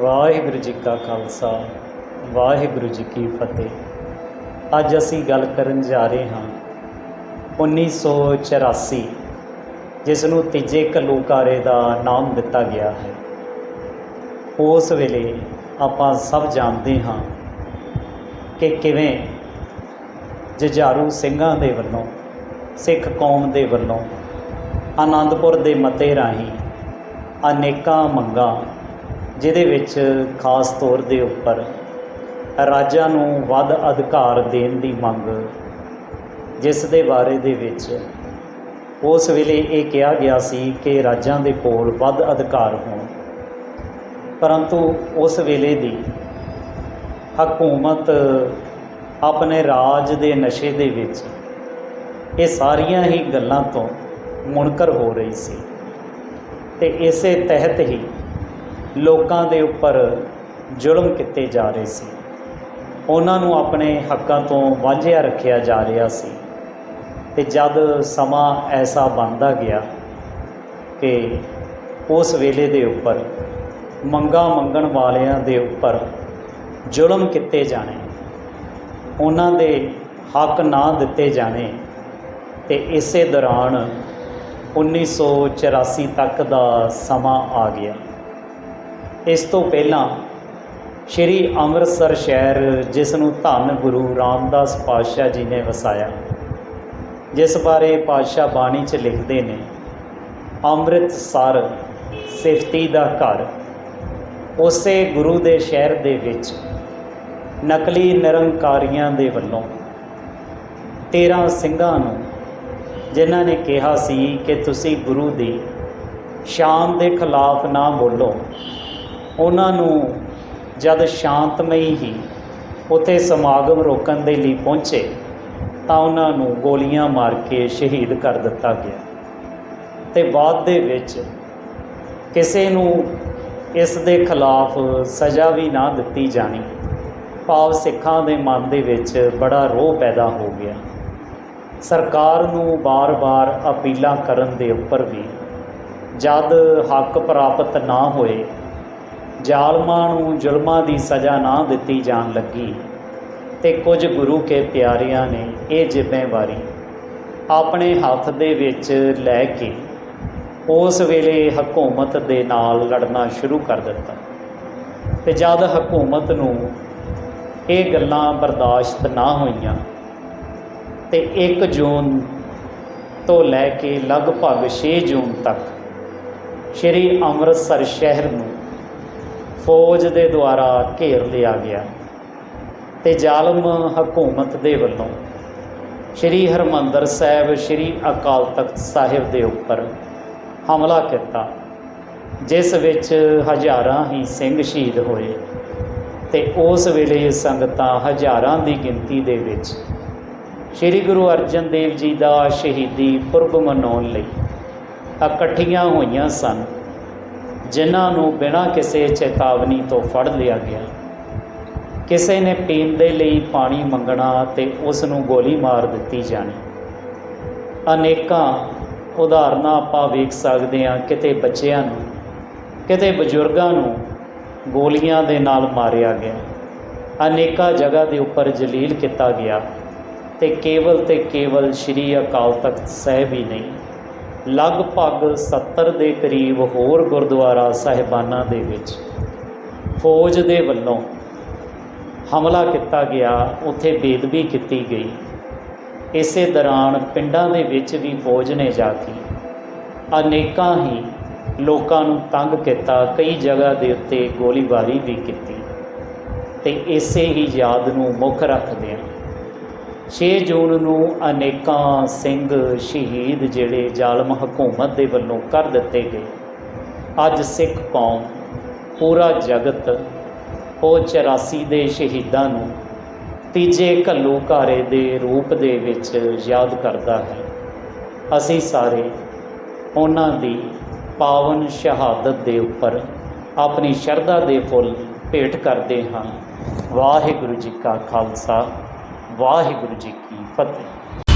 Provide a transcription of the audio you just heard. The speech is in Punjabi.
ਵਾਹਿਗੁਰੂ ਜੀ ਕਾ ਖਾਲਸਾ, ਵਾਹਿਗੁਰੂ ਜੀ ਕੀ ਫਤਿਹ। ਅੱਜ ਅਸੀਂ ਗੱਲ ਕਰਨ ਜਾ ਰਹੇ ਹਾਂ 1984 ਜਿਸ ਨੂੰ ਤੀਜੇ ਘੱਲੂਘਾਰੇ ਦਾ ਨਾਮ ਦਿੱਤਾ ਗਿਆ ਹੈ। ਉਸ ਵੇਲੇ ਆਪਾਂ ਸਭ ਜਾਣਦੇ ਹਾਂ ਕਿ ਕਿਵੇਂ ਜਜ਼ਾਰੂ ਸਿੰਘਾਂ ਦੇ ਵੱਲੋਂ, ਸਿੱਖ ਕੌਮ ਦੇ ਵੱਲੋਂ, ਆਨੰਦਪੁਰ ਦੇ ਮਤੇ ਰਾਹੀਂ ਅਨੇਕਾਂ ਮੰਗਾਂ ਜਿਹਦੇ ਵਿੱਚ ਖਾਸ ਤੌਰ ਦੇ ਉੱਪਰ ਰਾਜਾਂ ਨੂੰ ਵੱਧ ਅਧਿਕਾਰ ਦੇਣ ਦੀ ਮੰਗ, ਜਿਸ ਦੇ ਬਾਰੇ ਦੇ ਵਿੱਚ ਉਸ ਵੇਲੇ ਇਹ ਕਿਹਾ ਗਿਆ ਸੀ ਕਿ ਰਾਜਾਂ ਦੇ ਕੋਲ ਵੱਧ ਅਧਿਕਾਰ ਹੋਣ। ਪਰੰਤੂ ਉਸ ਵੇਲੇ ਦੀ ਹਕੂਮਤ ਆਪਣੇ ਰਾਜ ਦੇ ਨਸ਼ੇ ਦੇ ਵਿੱਚ ਇਹ ਸਾਰੀਆਂ ਹੀ ਗੱਲਾਂ ਤੋਂ ਮੁਨਕਰ ਹੋ ਰਹੀ ਸੀ। ਤੇ ਇਸੇ ਤਹਿਤ ਹੀ ਲੋਕਾਂ ਦੇ ਉੱਪਰ ਜ਼ੁਲਮ ਕੀਤੇ ਜਾ ਰਹੇ ਸੀ। ਉਹਨਾਂ ਨੂੰ ਆਪਣੇ ਹੱਕਾਂ ਤੋਂ ਵਾਂਝਿਆ ਰੱਖਿਆ ਜਾ ਰਿਹਾ ਸੀ। ਤੇ ਜਦ ਸਮਾਂ ਐਸਾ ਬਣਦਾ ਗਿਆ ਕਿ ਉਸ ਵੇਲੇ ਦੇ ਉੱਪਰ, ਮੰਗਾ ਮੰਗਣ ਵਾਲਿਆਂ ਦੇ ਉੱਪਰ ਜ਼ੁਲਮ ਕੀਤੇ ਜਾਣੇ, ਉਹਨਾਂ ਦੇ ਹੱਕ ਨਾ ਦਿੱਤੇ ਜਾਣੇ, ਤੇ ਇਸੇ ਦੌਰਾਨ 1984 ਤੱਕ ਦਾ ਸਮਾਂ ਆ ਗਿਆ। ਇਸ ਤੋਂ ਪਹਿਲਾਂ ਸ਼੍ਰੀ ਅੰਮ੍ਰਿਤਸਰ ਸ਼ਹਿਰ, ਜਿਸ ਨੂੰ ਧੰਨ ਗੁਰੂ ਰਾਮਦਾਸ ਪਾਤਸ਼ਾਹ ਜੀ ਨੇ ਵਸਾਇਆ, ਜਿਸ ਬਾਰੇ ਪਾਤਸ਼ਾਹ ਬਾਣੀ 'ਚ ਲਿਖਦੇ ਨੇ, ਅੰਮ੍ਰਿਤਸਰ ਸਿਫਤੀ ਦਾ ਘਰ। ਉਸੇ ਗੁਰੂ ਦੇ ਸ਼ਹਿਰ ਦੇ ਵਿੱਚ ਨਕਲੀ ਨਿਰੰਕਾਰੀਆਂ ਦੇ ਵੱਲੋਂ 13 ਸਿੰਘਾਂ ਨੂੰ, ਜਿਨ੍ਹਾਂ ਨੇ ਕਿਹਾ ਸੀ ਕਿ ਤੁਸੀਂ ਗੁਰੂ ਦੀ ਸ਼ਾਨ ਦੇ ਖਿਲਾਫ ਨਾ ਬੋਲੋ ਉਹਨਾਂ ਨੂੰ ਜਦ ਸ਼ਾਂਤਮਈ ਹੀ ਉਥੇ ਸਮਾਗਮ ਰੋਕਣ ਦੇ ਲਈ ਪਹੁੰਚੇ, ਤਾਂ ਉਹਨਾਂ ਨੂੰ ਗੋਲੀਆਂ ਮਾਰ ਕੇ ਸ਼ਹੀਦ ਕਰ ਦਿੱਤਾ ਗਿਆ। ਤੇ ਬਾਅਦ ਦੇ ਵਿੱਚ ਕਿਸੇ ਨੂੰ ਇਸ ਦੇ ਖਿਲਾਫ ਸਜ਼ਾ ਵੀ ਨਾ ਦਿੱਤੀ ਜਾਣੀ, ਭਾਵ ਸਿੱਖਾਂ ਦੇ ਮਨ ਦੇ ਵਿੱਚ ਬੜਾ ਰੋਹ ਪੈਦਾ ਹੋ ਗਿਆ। ਸਰਕਾਰ ਨੂੰ ਬਾਰ-ਬਾਰ ਅਪੀਲਾਂ ਕਰਨ ਦੇ ਉੱਪਰ ਵੀ ਜਦ ਹੱਕ ਪ੍ਰਾਪਤ ਨਾ ਹੋਏ ਜ਼ਾਲਮਾਂ ਨੂੰ ਜ਼ੁਲਮਾਂ ਦੀ ਸਜ਼ਾ ਨਾ ਦਿੱਤੀ ਜਾਣ ਲੱਗੀ। ਤੇ ਕੁਝ ਗੁਰੂ ਕੇ ਪਿਆਰਿਆਂ ਨੇ ਇਹ ਜ਼ਿੰਮੇਵਾਰੀ ਆਪਣੇ ਹੱਥ ਦੇ ਵਿੱਚ ਲੈ ਕੇ ਉਸ ਵੇਲੇ ਹਕੂਮਤ ਦੇ ਨਾਲ ਲੜਨਾ ਸ਼ੁਰੂ ਕਰ ਦਿੱਤਾ। ਤੇ ਜਦ ਹਕੂਮਤ ਨੂੰ ਇਹ ਗੱਲਾਂ ਬਰਦਾਸ਼ਤ ਨਾ ਹੋਈਆਂ, ਤੇ 1 ਜੂਨ ਤੋਂ ਲੈ ਕੇ ਲਗਭਗ 6 ਜੂਨ ਤੱਕ ਸ਼੍ਰੀ ਅੰਮ੍ਰਿਤਸਰ ਸ਼ਹਿਰ ਨੂੰ ਫੌਜ ਦੇ ਦੁਆਰਾ ਘੇਰ ਲਿਆ ਗਿਆ ਤੇ ਜ਼ਾਲਮ ਹਕੂਮਤ ਦੇ ਵੱਲੋਂ ਸ਼੍ਰੀ ਹਰਮੰਦਰ ਸਾਹਿਬ, ਸ਼੍ਰੀ ਅਕਾਲ ਤਖਤ ਸਾਹਿਬ ਦੇ ਉੱਪਰ ਹਮਲਾ ਕੀਤਾ, ਜਿਸ ਵਿੱਚ ਹਜ਼ਾਰਾਂ ਹੀ ਸਿੰਘ ਸ਼ਹੀਦ ਹੋਏ ਤੇ ਉਸ ਵੇਲੇ ਸੰਗਤਾਂ ਹਜ਼ਾਰਾਂ ਦੀ ਗਿਣਤੀ ਦੇ ਵਿੱਚ ਸ਼੍ਰੀ ਗੁਰੂ ਅਰਜਨ ਦੇਵ ਜੀ ਦਾ ਸ਼ਹੀਦੀ ਪੁਰਬ ਮਨਾਉਣ ਲਈ ਇਕੱਠੀਆਂ ਹੋਈਆਂ ਸਨ। ਜਿਨ੍ਹਾਂ ਨੂੰ ਬਿਨਾਂ ਕਿਸੇ ਚੇਤਾਵਨੀ ਤੋਂ ਫੜ ਲਿਆ ਗਿਆ। ਕਿਸੇ ਨੇ ਪੀਣ ਦੇ ਲਈ ਪਾਣੀ ਮੰਗਣਾ ਤੇ ਉਸ ਨੂੰ ਗੋਲੀ ਮਾਰ ਦਿੱਤੀ ਜਾਣੀ। ਅਨੇਕਾਂ ਉਦਾਹਰਨਾਂ ਆਪਾਂ ਵੇਖ ਸਕਦੇ ਹਾਂ, ਕਿਤੇ ਬੱਚਿਆਂ ਨੂੰ, ਕਿਤੇ ਬਜ਼ੁਰਗਾਂ ਨੂੰ ਗੋਲੀਆਂ ਦੇ ਨਾਲ ਮਾਰਿਆ ਗਿਆ। ਅਨੇਕਾਂ ਜਗ੍ਹਾ ਦੇ ਉੱਪਰ ਜਲੀਲ ਕੀਤਾ ਗਿਆ ਤੇ ਕੇਵਲ ਤੇ ਕੇਵਲ ਸ਼੍ਰੀ ਅਕਾਲ ਤਖਤ ਸਾਹਿਬ ਹੀ ਨਹੀਂ। ਲਗਭਗ 70 ਦੇ ਕਰੀਬ ਹੋਰ ਗੁਰਦੁਆਰਾ ਸਾਹਿਬਾਨਾਂ ਦੇ ਵਿੱਚ ਫੌਜ ਦੇ ਵੱਲੋਂ ਹਮਲਾ ਕੀਤਾ ਗਿਆ, ਉੱਥੇ ਬੇਦਬੀ ਕੀਤੀ ਗਈ। ਇਸੇ ਦੌਰਾਨ ਪਿੰਡਾਂ ਦੇ ਵਿੱਚ ਵੀ ਫੌਜ ਨੇ ਜਾ ਕੇ ਅਨੇਕਾਂ ਹੀ ਲੋਕਾਂ ਨੂੰ ਤੰਗ ਕੀਤਾ, ਕਈ ਜਗ੍ਹਾ ਦੇ ਉੱਤੇ ਗੋਲੀਬਾਰੀ ਵੀ ਕੀਤੀ ਤੇ ਇਸੇ ਹੀ ਯਾਦ ਨੂੰ ਮੁੱਖ ਰੱਖਦੇ ਹਾਂ 6 ਜੂਨ ਨੂੰ ਅਨੇਕਾਂ ਸਿੰਘ ਸ਼ਹੀਦ ਜਿਹੜੇ ਜ਼ਾਲਮ ਹਕੂਮਤ ਦੇ ਵੱਲੋਂ ਕਰ ਦਿੱਤੇ ਗਏ। ਅੱਜ ਸਿੱਖ ਕੌਮ ਪੂਰਾ ਜਗਤ ਉਹ 84 ਦੇ ਸ਼ਹੀਦਾਂ ਨੂੰ ਤੀਜੇ ਘੱਲੂਘਾਰੇ ਦੇ ਰੂਪ ਦੇ ਵਿੱਚ ਯਾਦ ਕਰਦਾ ਹੈ। ਅਸੀਂ ਸਾਰੇ ਉਹਨਾਂ ਦੀ ਪਾਵਨ ਸ਼ਹਾਦਤ ਦੇ ਉੱਪਰ ਆਪਣੀ ਸ਼ਰਧਾ ਦੇ ਫੁੱਲ ਭੇਟ ਕਰਦੇ ਹਾਂ। ਵਾਹਿਗੁਰੂ ਜੀ ਕਾ ਖਾਲਸਾ। ਵਾਹਿਗੁਰੂ ਜੀ ਕੀ ਫਤਿਹ।